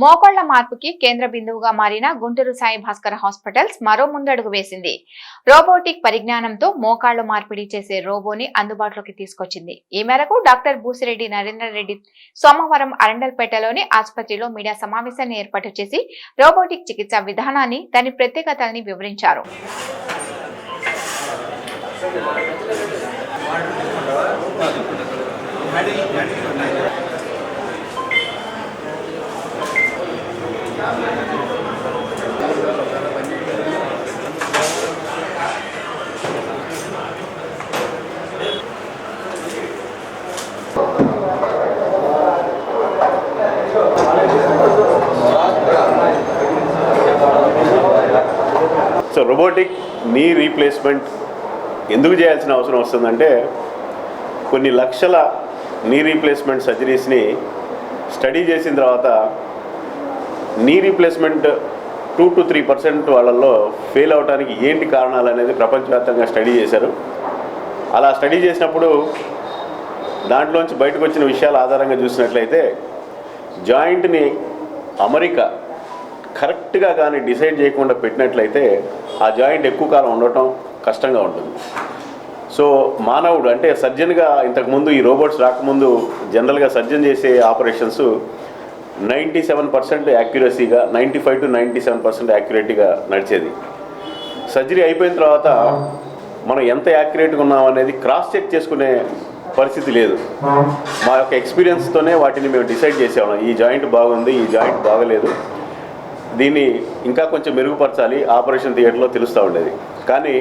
మోకాళ్ళ మార్పుకి కేంద్ర బిందువుగా మారిన గుంటూరు సాయి భాస్కర్ హాస్పిటల్స్ మరో ముందడుగు వేసింది. రోబోటిక్ పరిజ్ఞానంతో మోకాళ్ళు మార్పిడి చేసే రోబోని అందుబాటులోకి తీసుకొచ్చింది. ఈ మేరకు డాక్టర్ భూసిరెడ్డి నరేంద్ర రెడ్డి సోమవారం అరండల్పేటలోని ఆసుపత్రిలో మీడియా సమావేశాన్ని ఏర్పాటు చేసి రోబోటిక్ చికిత్స విధానాన్ని దాని ప్రత్యేకతల్ని వివరించారు. సో రోబోటిక్ నీ రీప్లేస్మెంట్ ఎందుకు చేయాల్సిన అవసరం వస్తుందంటే కొన్ని లక్షల నీ రీప్లేస్మెంట్ సర్జరీస్ని స్టడీ చేసిన తర్వాత నీ replacement two to three percent వాళ్ళల్లో ఫెయిల్ అవడానికి ఏంటి కారణాలు అనేది ప్రపంచవ్యాప్తంగా స్టడీ చేశారు. అలా స్టడీ చేసినప్పుడు దాంట్లోంచి బయటకు వచ్చిన విషయాల ఆధారంగా చూసినట్లయితే జాయింట్ని అమెరికా కరెక్ట్గా కానీ డిసైడ్ చేయకుండా పెట్టినట్లయితే ఆ జాయింట్ ఎక్కువ కాలం ఉండటం కష్టంగా ఉంటుంది. సో మానవుడు అంటే సర్జన్గా ఇంతకుముందు ఈ రోబోట్స్ రాకముందు జనరల్గా సర్జన్ చేసే operations ninety seven percent యాక్యురసీగా ninety five to ninety seven percent యాక్యురేట్గా నడిచేది. సర్జరీ అయిపోయిన తర్వాత మనం ఎంత యాక్యురేట్గా ఉన్నాం అనేది క్రాస్ చెక్ చేసుకునే పరిస్థితి లేదు. మా యొక్క ఎక్స్పీరియన్స్తోనే వాటిని మేము డిసైడ్ చేసేవాళ్ళం. ఈ జాయింట్ బాగుంది ఈ జాయింట్ బాగలేదు. దీన్ని ఇంకా కొంచెం మెరుగుపరచాలి. ఆపరేషన్ థియేటర్లో తెలుస్తూ ఉండేది. కానీ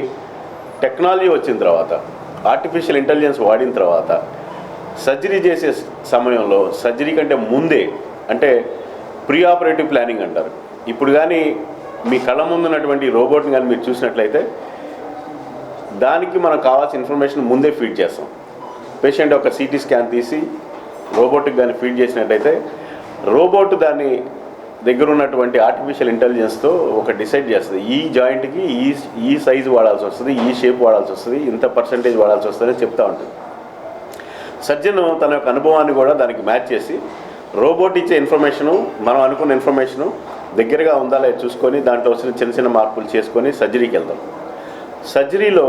టెక్నాలజీ వచ్చిన తర్వాత ఆర్టిఫిషియల్ ఇంటెలిజెన్స్ వాడిన తర్వాత సర్జరీ చేసే సమయంలో సర్జరీ కంటే ముందే అంటే ప్రీ ఆపరేటివ్ ప్లానింగ్ అంటారు. ఇప్పుడు కానీ మీ కళ్ళ ముందున్నటువంటి రోబోట్ని కానీ మీరు చూసినట్లయితే దానికి మనకు కావాల్సిన ఇన్ఫర్మేషన్ ముందే ఫీడ్ చేస్తాం. పేషెంట్ ఒక సిటీ స్కాన్ తీసి రోబోట్కి కానీ ఫీడ్ చేసినట్టయితే రోబోట్ దాన్ని దగ్గర ఉన్నటువంటి ఆర్టిఫిషియల్ ఇంటెలిజెన్స్తో ఒక డిసైడ్ చేస్తుంది. ఈ జాయింట్కి ఈ ఈ సైజు వాడాల్సి వస్తుంది ఈ షేప్ వాడాల్సి వస్తుంది ఇంత పర్సంటేజ్ వాడాల్సి వస్తుంది చెప్తూ చెప్తా ఉంటుంది. సర్జన్ తన యొక్క అనుభవాన్ని కూడా దానికి మ్యాచ్ చేసి రోబోట్ ఇచ్చే ఇన్ఫర్మేషను మనం అనుకున్న ఇన్ఫర్మేషను దగ్గరగా ఉందా లేదా చూసుకొని దాంట్లో వచ్చిన చిన్న చిన్న మార్పులు చేసుకొని సర్జరీకి వెళ్తాం సర్జరీలో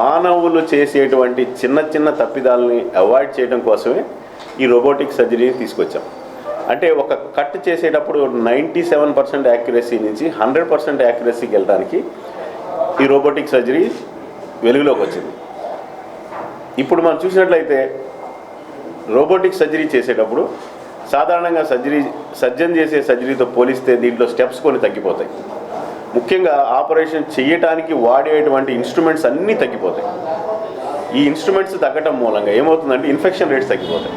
మానవులు చేసేటువంటి చిన్న చిన్న తప్పిదాలని అవాయిడ్ చేయడం కోసమే ఈ రోబోటిక్ సర్జరీని తీసుకొచ్చాం. అంటే ఒక కట్ చేసేటప్పుడు నైంటీ సెవెన్ పర్సెంట్ యాక్యురసీ నుంచి హండ్రెడ్ పర్సెంట్ యాక్యురసీకి వెళ్ళడానికి ఈ రోబోటిక్ సర్జరీ వెలుగులోకి వచ్చింది. ఇప్పుడు మనం చూసినట్లయితే రోబోటిక్ సర్జరీ చేసేటప్పుడు సాధారణంగా సర్జరీ సర్జన్ చేసే సర్జరీతో పోలిస్తే దీంట్లో స్టెప్స్ కొన్ని తగ్గిపోతాయి. ముఖ్యంగా ఆపరేషన్ చేయటానికి వాడేటువంటి ఇన్స్ట్రుమెంట్స్ అన్నీ తగ్గిపోతాయి. ఈ ఇన్స్ట్రుమెంట్స్ తగ్గటం మూలంగా ఏమవుతుందంటే ఇన్ఫెక్షన్ రేట్స్ తగ్గిపోతాయి.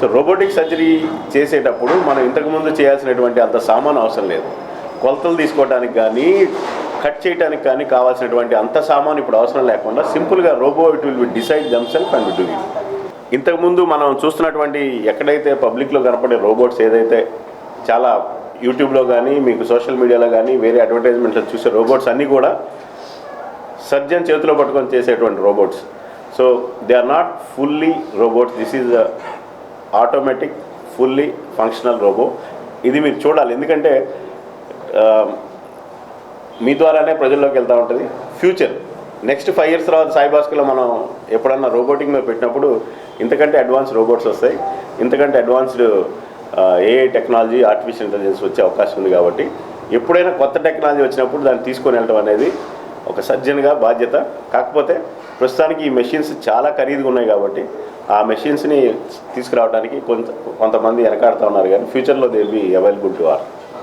సో రోబోటిక్ సర్జరీ చేసేటప్పుడు మనం ఇంతకుముందు చేయాల్సినటువంటి అంత సామాన్ అవసరం లేదు. కొలతలు తీసుకోవడానికి కానీ కట్ చేయడానికి కానీ కావాల్సినటువంటి అంత సామాన్ ఇప్పుడు అవసరం లేకుండా సింపుల్గా robo it will be decide themself and do it. ఇంతకుముందు మనం చూస్తున్నటువంటి ఎక్కడైతే పబ్లిక్లో కనపడే రోబోట్స్ ఏదైతే చాలా యూట్యూబ్లో కానీ మీకు సోషల్ మీడియాలో కానీ వేరే అడ్వర్టైజ్మెంట్లో చూసే రోబోట్స్ అన్నీ కూడా సర్జన్ చేతిలో పట్టుకొని చేసేటువంటి robots. So they are not fully robots. This is automatic fully functional robo. ఇది మీరు చూడాలి. ఎందుకంటే మీ ద్వారానే ప్రజల్లోకి వెళ్తూ ఉంటుంది. ఫ్యూచర్. నెక్స్ట్ ఫైవ్ ఇయర్స్ తర్వాత సాయిబాస్కులో మనం ఎప్పుడన్నా రోబోటిక్ మీద పెట్టినప్పుడు ఇంతకంటే అడ్వాన్స్ రోబోట్స్ వస్తాయి. ఇంతకంటే advanced AI technology artificial intelligence వచ్చే అవకాశం ఉంది కాబట్టి ఎప్పుడైనా కొత్త టెక్నాలజీ వచ్చినప్పుడు దాన్ని తీసుకొని వెళ్ళడం అనేది ఒక సర్జన్గా బాధ్యత. కాకపోతే ప్రస్తుతానికి ఈ మెషిన్స్ చాలా ఖరీదుగా ఉన్నాయి కాబట్టి ఆ మెషిన్స్ని తీసుకురావడానికి కొంత కొంతమంది వెనకాడుతూ ఉన్నారు కానీ ఫ్యూచర్లో they be available to our.